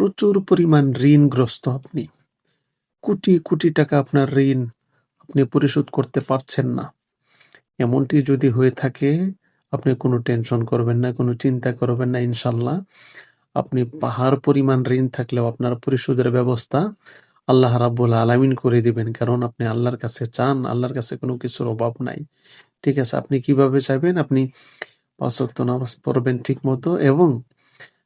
প্রচুর পরিমাণ ঋণগ্রস্ত আপনি। কোটি কোটি টাকা আপনার ঋণ আপনি পরিশোধ করতে পারছেন না। এমনটি যদি হয়ে থাকে, আপনি কোনো টেনশন করবেন না, কোনো চিন্তা করবেন না ইনশাল্লাহ আপনি পাহাড় পরিমাণ ঋণ থাকলেও আপনার পরিশোধের ব্যবস্থা আল্লাহ রাব্বুল আলামিন করে দিবেন। কারণ আপনি আল্লাহর কাছে চান, আল্লাহর কাছে কোনো কিছুর অভাব নাই। ঠিক আছে, আপনি কীভাবে চাইবেন? আপনি পাঁচ নামাজ পড়বেন ঠিক মতো এবং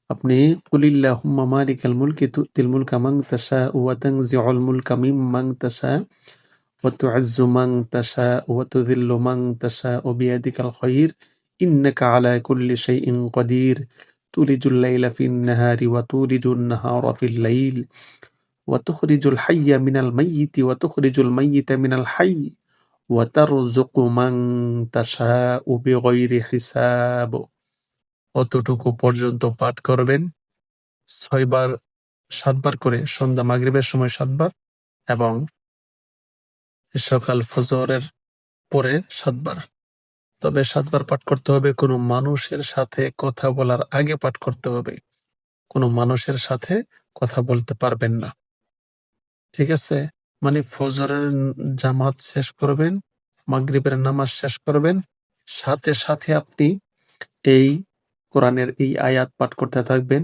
আপনি কুলিল্লাহুম্মা মালিকাল মুলকি তুতিল মুলকা মান তাশা ওয়া তানজিউল মুলকা মিম্মান তাশা ওয়া তু'আজ্জু মান তাশা ওয়া তুযিল্লু মান তাশা বিয়াদিকাল খায়র ইন্নাকা আলা কুল্লি শাইইন কাদির তুলিজুল লাইলা ফিন নাহারি ওয়া তুলিজুন নাহারা ফিল লাইল وتخرج الحي من الميت وتخرج الميت من الحي وترزق من تشاء بغير حساب অতটুকু পর্যন্ত পাঠ করবেন। ছয়বার, সাতবার করে সন্ধ্যা মাগরিবের সময় সাতবার এবং সকাল ফজরের পরে সাতবার। তবে সাতবার পাঠ করতে হবে, কোনো মানুষের সাথে কথা বলার আগে পাঠ করতে হবে। কোনো মানুষের সাথে কথা বলতে পারবেন না। ঠিক আছে? মানে ফজরের জামাত শেষ করবেন, মাগরিবের নামাজ শেষ করবেন। সাথে সাথে আপনি এই কোরআনের এই আয়াত পাঠ করতে থাকবেন,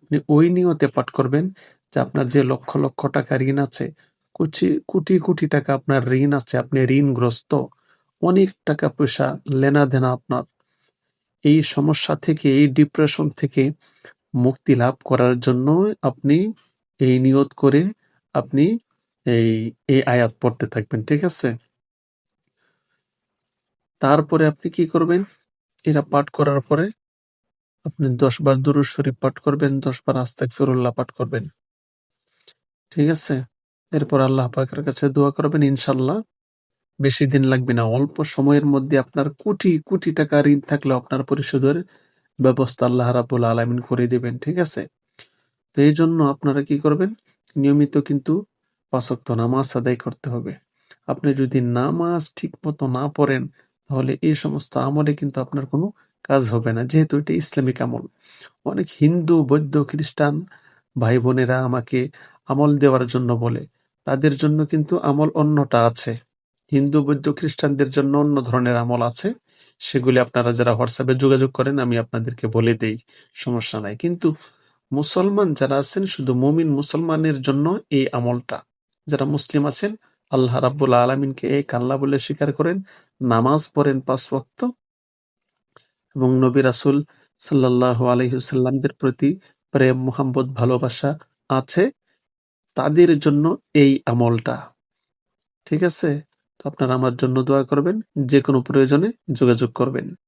আপনি ওই নিয়তে পাঠ করবেন যে আপনার যে লক্ষ লক্ষ টাকা ঋণ আছে কোটি কোটি কোটি টাকা আপনার ঋণ আছে, আপনি ঋণগ্রস্ত, অনেক টাকা পয়সা লেনা দেনা আপনার। এই সমস্যা থেকে, এই ডিপ্রেশন থেকে মুক্তি লাভ করার জন্য আপনি এই নিয়ত করে আপনি এই এই আয়াত পড়তে থাকবেন, ঠিক আছে? তারপরে আপনি কি করবেন? এরা পাঠ করার পরে আপনি দশ বার দুরুদ শরীফ পাঠ করবেন, দশ বার আস্তাক ফিরুল্লাহ পাঠ করবেন। ঠিক আছে? এরপর আল্লাহ পাকের কাছে দোয়া করবেন ইনশাল্লাহ বেশি দিন লাগবে না, অল্প সময়ের মধ্যে আপনার কোটি কোটি টাকা ঋণ থাকলে আপনার পরিশোধের ব্যবস্থা আল্লাহ রাবুল আলমিন করে দেবেন, ঠিক আছে? তো এই জন্য আপনারা কি করবেন? নিয়মিত কিন্তু পাঁচক্ত নামাজ আদায় করতে হবে। আপনি যদি নামাজ ঠিক মতো না পড়েন, তাহলে এই সমস্ত আমলে কিন্তু আপনার কোনো কাজ হবে না, যেহেতু এটা ইসলামিক আমল। অনেক হিন্দু, বৌদ্ধ, খ্রিস্টান ভাই বোনেরা আমাকে আমল দেওয়ার জন্য বলে। তাদের জন্য কিন্তু আমল অন্যটা আছে। হিন্দু, বৌদ্ধ, খ্রিস্টানদের জন্য অন্য ধরনের আমল আছে। সেগুলি আপনারা যারা হোয়াটসঅ্যাপে যোগাযোগ করেন, আমি আপনাদেরকে বলে দেই, সমস্যা নাই। কিন্তু মুসলমান যারা আছেন, শুধু মুমিন মুসলমানের জন্য এই আমলটা। যারা মুসলিম আছেন, আল্লাহ রাব্বুল আলমিনকে এক আল্লাহ বলে স্বীকার করেন, নামাজ পড়েন পাঁচ ওয়াক্ত এবং নবী রাসুল সাল্লাহ আলহিহসাল্লামদের প্রতি প্রেম মোহাম্মদ ভালোবাসা আছে। তাদের জন্য এই আমলটা। ঠিক আছে? তো আপনারা আমার জন্য দোয়া করবেন যে কোনো প্রয়োজনে যোগাযোগ করবেন।